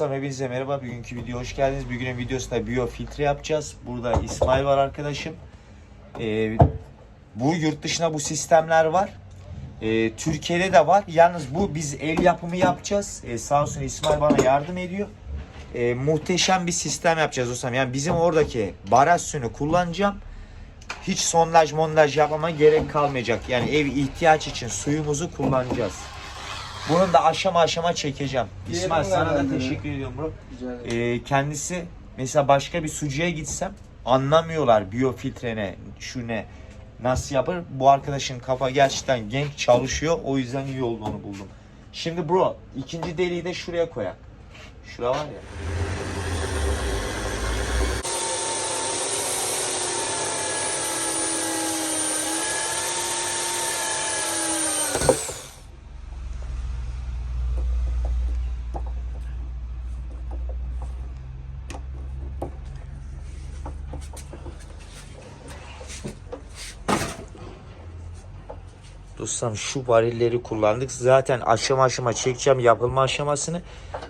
Dostlarım hepinize merhaba. Bugünkü video hoş geldiniz. Bugünün videosunda biyo filtre yapacağız. Burada İsmail var arkadaşım. Ee, bu yurt dışına bu sistemler var. Ee, Türkiye'de de var. Yalnız bu biz el yapımı yapacağız. Ee, sağ olsun İsmail bana yardım ediyor. Ee, muhteşem bir sistem yapacağız dostlarım. Yani bizim oradaki baraj suyunu kullanacağım. Hiç sondaj mondaj yapmama gerek kalmayacak. Yani ev ihtiyaç için suyumuzu kullanacağız. Bunun da aşama aşama çekeceğim. İsmail sana da teşekkür ediyorum bro. Ee, kendisi mesela başka bir sucuya gitsem anlamıyorlar biyofiltre şu ne nasıl yapar. Bu arkadaşın kafa gerçekten genç çalışıyor. O yüzden iyi olduğunu buldum. Şimdi bro ikinci deliği de şuraya koyak. Şura var ya. Dostum şu varilleri kullandık. Zaten aşama aşama çekeceğim yapılma aşamasını.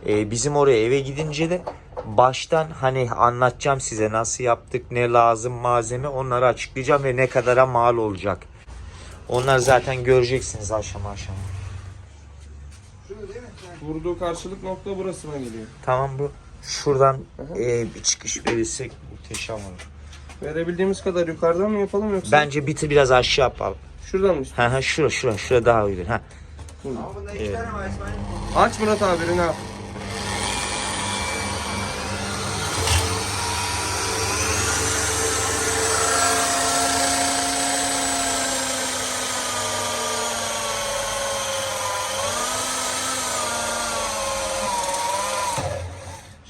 Ee, bizim oraya eve gidince de baştan hani anlatacağım size nasıl yaptık, ne lazım malzeme onları açıklayacağım ve ne kadara mal olacak. Onlar zaten göreceksiniz aşama aşama. Vurduğu karşılık nokta burasına geliyor. Tamam bu. Şuradan e, bir çıkış verirsek muhteşem olur. Verebildiğimiz kadar yukarıdan mı yapalım yoksa? Bence biti biraz aşağı yapalım. Şuradan mı? Ha ha şura şura şura daha uygun. Ha. Evet. Aç Murat abi ne yap?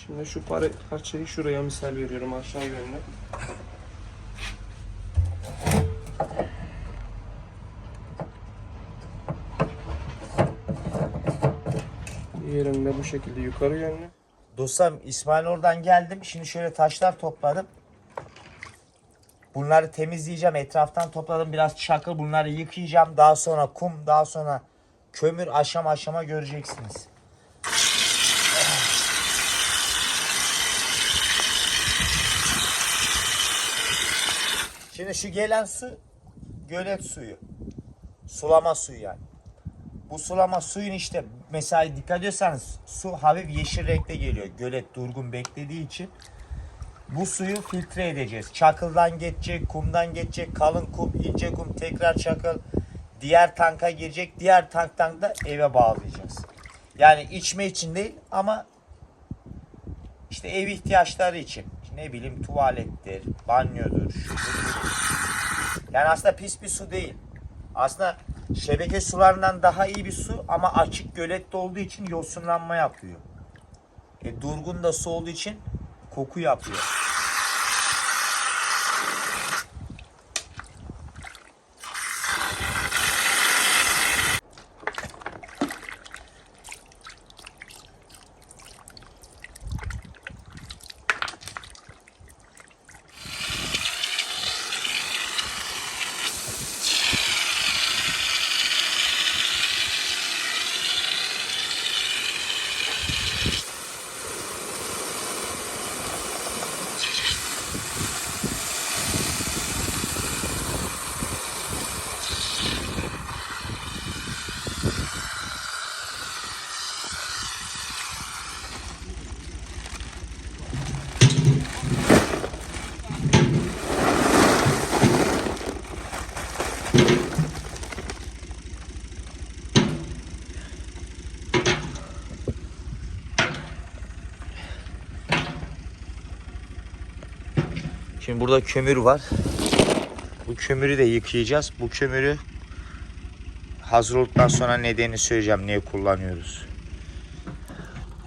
Şimdi şu parçayı şuraya misal veriyorum aşağı yönlü. Şekilde yukarı yönlü. Dostlarım İsmail oradan geldim. Şimdi şöyle taşlar topladım. Bunları temizleyeceğim. Etraftan topladım biraz çakıl. Bunları yıkayacağım. Daha sonra kum, daha sonra kömür aşama aşama göreceksiniz. Şimdi şu gelen su gölet suyu. Sulama suyu yani. Bu sulama suyun işte mesela dikkat ediyorsanız su hafif yeşil renkte geliyor. Gölet durgun beklediği için. Bu suyu filtre edeceğiz. Çakıldan geçecek, kumdan geçecek, kalın kum, ince kum, tekrar çakıl. Diğer tanka girecek. Diğer tanktan da eve bağlayacağız. Yani içme için değil ama işte ev ihtiyaçları için. Ne bileyim tuvalettir, banyodur, şudur. Yani aslında pis bir su değil. Aslında şebeke sularından daha iyi bir su ama açık gölette olduğu için yosunlanma yapıyor. E, durgun da su olduğu için koku yapıyor. Şimdi burada kömür var. Bu kömürü de yıkayacağız. Bu kömürü hazır olduktan sonra nedenini söyleyeceğim. Niye kullanıyoruz.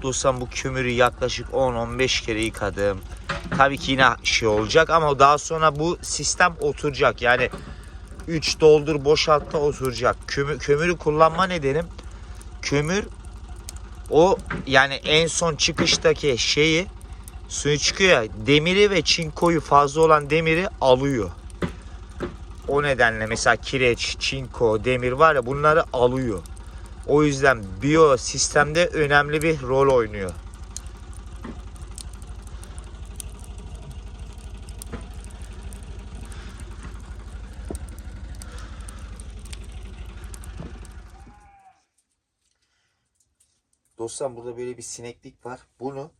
Dostum bu kömürü yaklaşık 10-15 kere yıkadım. Tabii ki yine şey olacak ama daha sonra bu sistem oturacak. Yani 3 doldur boşaltta oturacak. Kömür, kömürü kullanma nedenim kömür o yani en son çıkıştaki şeyi suya çıkıyor demiri ve çinkoyu fazla olan demiri alıyor. O nedenle mesela kireç, çinko, demir var ya bunları alıyor. O yüzden biyo sistemde önemli bir rol oynuyor. Dostlar burada böyle bir sineklik var. Bunu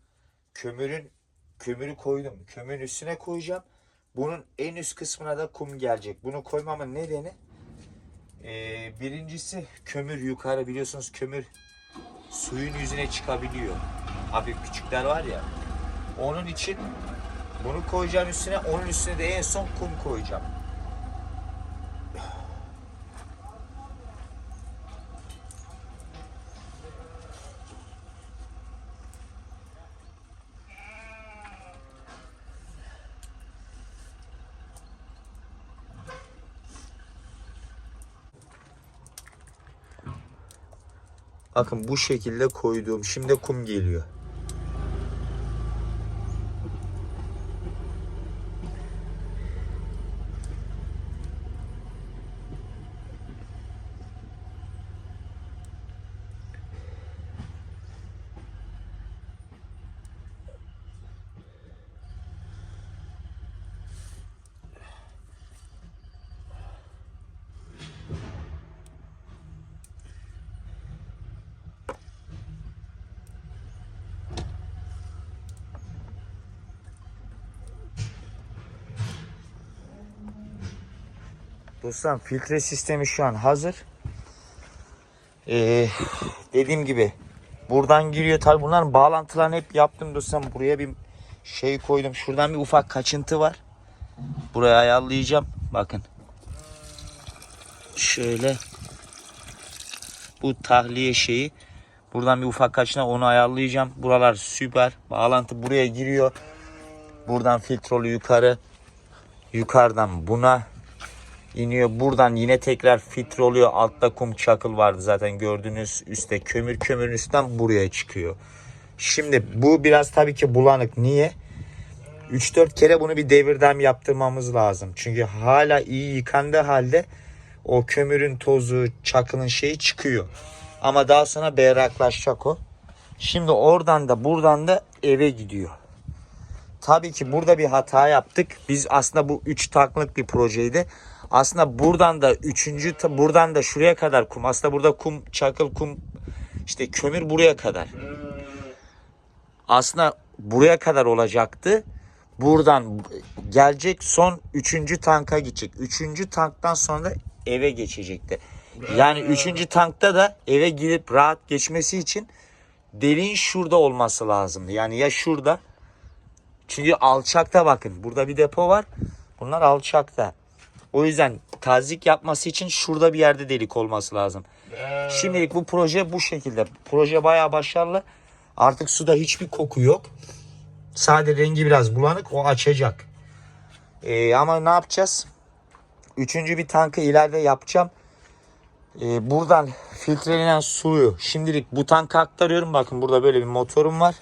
kömürün kömürü koydum. Kömürün üstüne koyacağım. Bunun en üst kısmına da kum gelecek. Bunu koymamın nedeni ee, birincisi kömür yukarı biliyorsunuz kömür suyun yüzüne çıkabiliyor. Hafif küçükler var ya. Onun için bunu koyacağım üstüne. Onun üstüne de en son kum koyacağım. Bakın bu şekilde koyduğum şimdi kum geliyor. Dostlar filtre sistemi şu an hazır. Ee, dediğim gibi buradan giriyor. Tabi bunların bağlantılarını hep yaptım dostum. Buraya bir şey koydum. Şuradan bir ufak kaçıntı var. Buraya ayarlayacağım. Bakın. Şöyle. Bu tahliye şeyi. Buradan bir ufak kaçına onu ayarlayacağım. Buralar süper. Bağlantı buraya giriyor. Buradan filtrolu yukarı. Yukarıdan buna iniyor. Buradan yine tekrar filtre oluyor. Altta kum çakıl vardı zaten gördüğünüz üstte kömür kömürün üstten buraya çıkıyor. Şimdi bu biraz tabii ki bulanık. Niye? 3-4 kere bunu bir devirdem yaptırmamız lazım. Çünkü hala iyi yıkandığı halde o kömürün tozu, çakılın şeyi çıkıyor. Ama daha sonra berraklaşacak o. Şimdi oradan da buradan da eve gidiyor. Tabii ki burada bir hata yaptık. Biz aslında bu 3 taklık bir projeydi. Aslında buradan da üçüncü buradan da şuraya kadar kum. Aslında burada kum, çakıl, kum işte kömür buraya kadar. Aslında buraya kadar olacaktı. Buradan gelecek son üçüncü tanka gidecek. Üçüncü tanktan sonra eve geçecekti. Yani üçüncü tankta da eve gidip rahat geçmesi için deliğin şurada olması lazımdı. Yani ya şurada çünkü alçakta bakın. Burada bir depo var. Bunlar alçakta. O yüzden tazik yapması için şurada bir yerde delik olması lazım. Şimdilik bu proje bu şekilde. Proje bayağı başarılı. Artık suda hiçbir koku yok. Sadece rengi biraz bulanık. O açacak. Ee, ama ne yapacağız? Üçüncü bir tankı ileride yapacağım. Ee, buradan filtrelenen suyu şimdilik bu tanka aktarıyorum. Bakın burada böyle bir motorum var.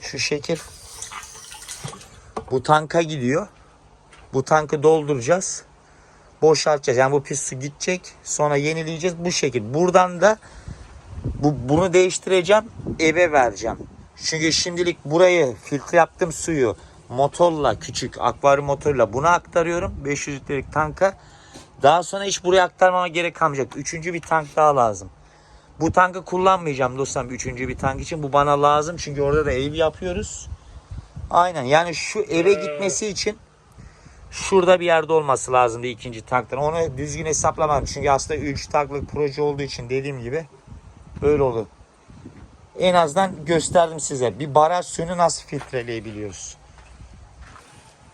Şu şekil. Bu tanka gidiyor. Bu tankı dolduracağız. Boşaltacağız. Yani bu pis su gidecek. Sonra yenileyeceğiz bu şekil. Buradan da bu bunu değiştireceğim. Eve vereceğim. Çünkü şimdilik burayı filtre yaptım suyu motorla küçük akvaryum motoruyla buna aktarıyorum. 500 litrelik tanka. Daha sonra hiç buraya aktarmama gerek kalmayacak. Üçüncü bir tank daha lazım. Bu tankı kullanmayacağım dostum üçüncü bir tank için. Bu bana lazım çünkü orada da ev yapıyoruz. Aynen yani şu eve gitmesi için şurada bir yerde olması lazımdı ikinci tanktan. Onu düzgün hesaplamadım. Çünkü aslında 3 tanklık proje olduğu için dediğim gibi böyle oldu. En azından gösterdim size. Bir baraj suyunu nasıl filtreleyebiliyoruz.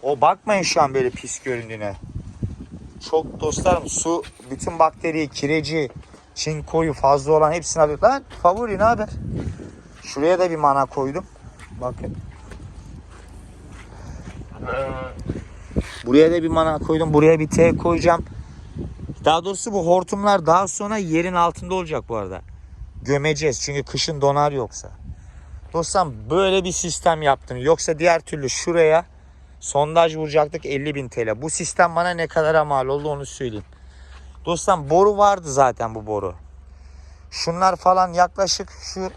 O bakmayın şu an böyle pis göründüğüne. Çok dostlarım su bütün bakteriyi, kireci, çinkoyu fazla olan hepsini alıyor. Lan favori ne haber? Şuraya da bir mana koydum. Bakın. Buraya da bir mana koydum. Buraya bir T koyacağım. Daha doğrusu bu hortumlar daha sonra yerin altında olacak bu arada. Gömeceğiz çünkü kışın donar yoksa. Dostum böyle bir sistem yaptım. Yoksa diğer türlü şuraya sondaj vuracaktık 50.000 TL. Bu sistem bana ne kadar mal oldu onu söyleyeyim. Dostum boru vardı zaten bu boru. Şunlar falan yaklaşık şu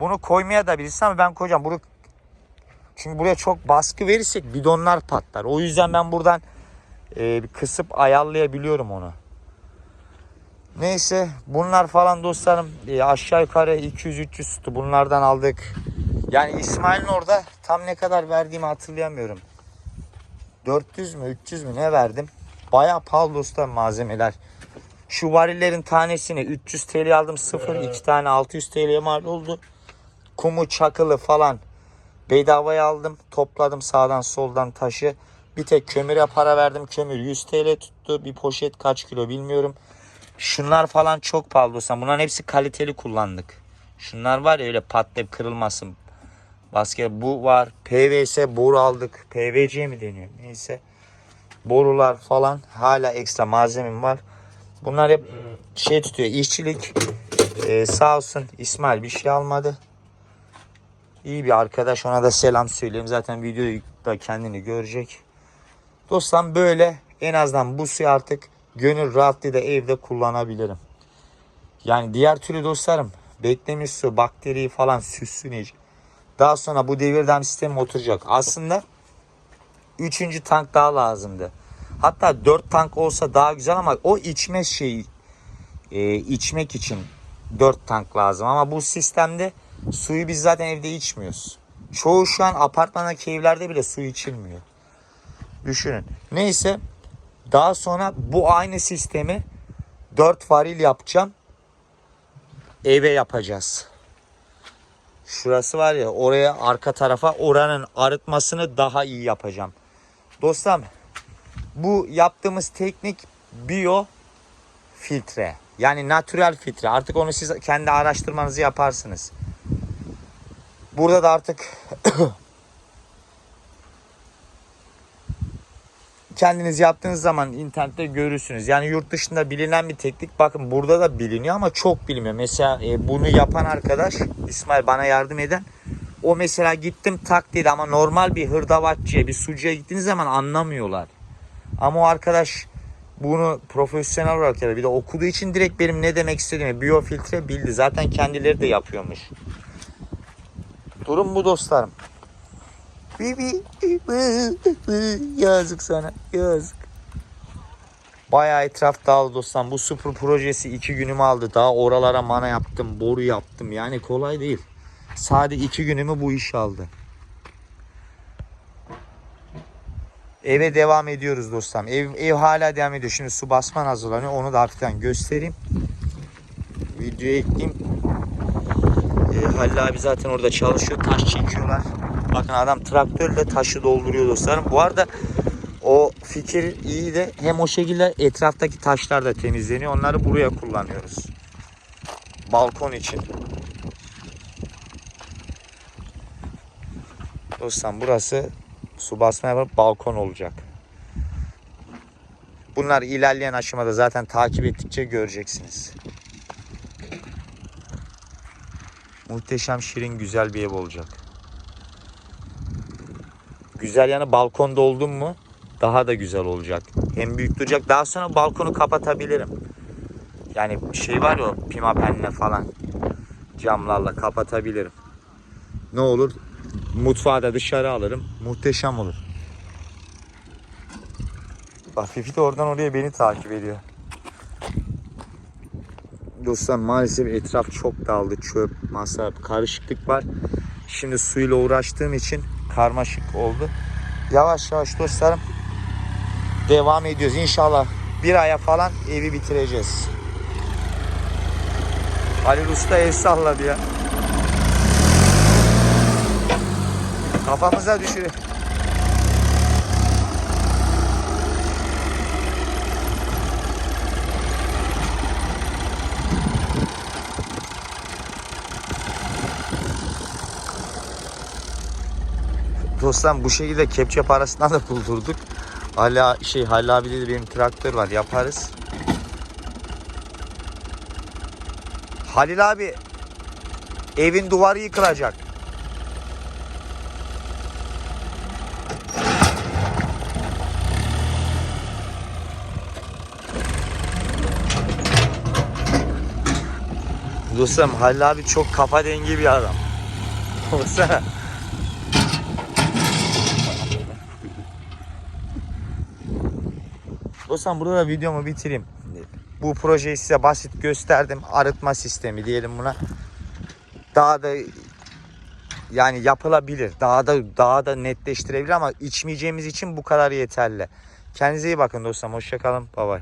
bunu koymaya da bilirsin ama ben koyacağım. Bunu çünkü buraya çok baskı verirsek bidonlar patlar. O yüzden ben buradan e, kısıp ayarlayabiliyorum onu. Neyse bunlar falan dostlarım e, aşağı yukarı 200-300 tuttu. Bunlardan aldık. Yani İsmail'in orada tam ne kadar verdiğimi hatırlayamıyorum. 400 mü 300 mü ne verdim? Bayağı pahalı dostlarım malzemeler. Şu varillerin tanesini 300 TL aldım sıfır. iki tane 600 TL'ye mal oldu. Kumu çakılı falan bedavaya aldım. Topladım sağdan soldan taşı. Bir tek kömüre para verdim. Kömür 100 TL tuttu. Bir poşet kaç kilo bilmiyorum. Şunlar falan çok pahalı dostlar. Bunların hepsi kaliteli kullandık. Şunlar var ya öyle patlayıp kırılmasın. Basket bu var. PVS boru aldık. PVC mi deniyor? Neyse. Borular falan. Hala ekstra malzemem var. Bunlar hep şey tutuyor. işçilik. Ee, sağ olsun İsmail bir şey almadı. İyi bir arkadaş. Ona da selam söyleyeyim. Zaten videoyu da kendini görecek. Dostlar böyle en azından bu suyu artık gönül rahatlığıyla evde kullanabilirim. Yani diğer türlü dostlarım beklemiş su, bakteriyi falan iyice. Daha sonra bu devirden sistemi oturacak. Aslında 3. tank daha lazımdı. Hatta 4 tank olsa daha güzel ama o içme şeyi e, içmek için 4 tank lazım. Ama bu sistemde suyu biz zaten evde içmiyoruz. Çoğu şu an apartmandaki evlerde bile su içilmiyor. Düşünün. Neyse daha sonra bu aynı sistemi 4 varil yapacağım. Eve yapacağız. Şurası var ya oraya arka tarafa oranın arıtmasını daha iyi yapacağım. Dostum bu yaptığımız teknik biyo filtre. Yani natürel filtre. Artık onu siz kendi araştırmanızı yaparsınız. Burada da artık kendiniz yaptığınız zaman internette görürsünüz. Yani yurt dışında bilinen bir teknik. Bakın burada da biliniyor ama çok bilinmiyor. Mesela e, bunu yapan arkadaş İsmail bana yardım eden. O mesela gittim tak dedi ama normal bir hırdavatçıya bir sucuya gittiğiniz zaman anlamıyorlar. Ama o arkadaş bunu profesyonel olarak yapıyor. Bir de okuduğu için direkt benim ne demek istediğimi biyofiltre bildi. Zaten kendileri de yapıyormuş. Durum bu dostlarım. Yazık sana, yazık. Bayağı etraf dağıldı dostlar. Bu sıfır projesi iki günümü aldı. Daha oralara mana yaptım, boru yaptım. Yani kolay değil. Sadece iki günümü bu iş aldı. Eve devam ediyoruz dostlarım. Ev, ev hala devam ediyor. Şimdi su basman hazırlanıyor. Onu da hafiften göstereyim. Videoya ekleyeyim. Halil abi zaten orada çalışıyor. Taş çekiyorlar. Bakın adam traktörle taşı dolduruyor dostlarım. Bu arada o fikir iyi de hem o şekilde etraftaki taşlar da temizleniyor. Onları buraya kullanıyoruz. Balkon için. Dostlar burası su basma yapıp balkon olacak. Bunlar ilerleyen aşamada zaten takip ettikçe göreceksiniz. Muhteşem, şirin, güzel bir ev olacak. Güzel yanı balkonda oldum mu daha da güzel olacak. Hem büyük duracak. Daha sonra balkonu kapatabilirim. Yani şey var ya pimapenle falan camlarla kapatabilirim. Ne olur? Mutfağı da dışarı alırım. Muhteşem olur. Bak Fifi de oradan oraya beni takip ediyor. Dostlar maalesef etraf çok dağıldı. Çöp, masa, karışıklık var. Şimdi suyla uğraştığım için karmaşık oldu. Yavaş yavaş dostlarım devam ediyoruz. İnşallah bir aya falan evi bitireceğiz. Halil Usta el salladı ya. Kafamıza düşürüyor. Dostlar bu şekilde kepçe parasından da buldurduk. Hala şey Halil abi dedi benim traktör var yaparız. Halil abi evin duvarı yıkılacak. Dostum Halil abi çok kafa dengi bir adam. Baksana. Dostum burada da videomu bitireyim. Bu projeyi size basit gösterdim. Arıtma sistemi diyelim buna. Daha da yani yapılabilir. Daha da daha da netleştirebilir ama içmeyeceğimiz için bu kadar yeterli. Kendinize iyi bakın dostlarım. Hoşçakalın. Bay bay.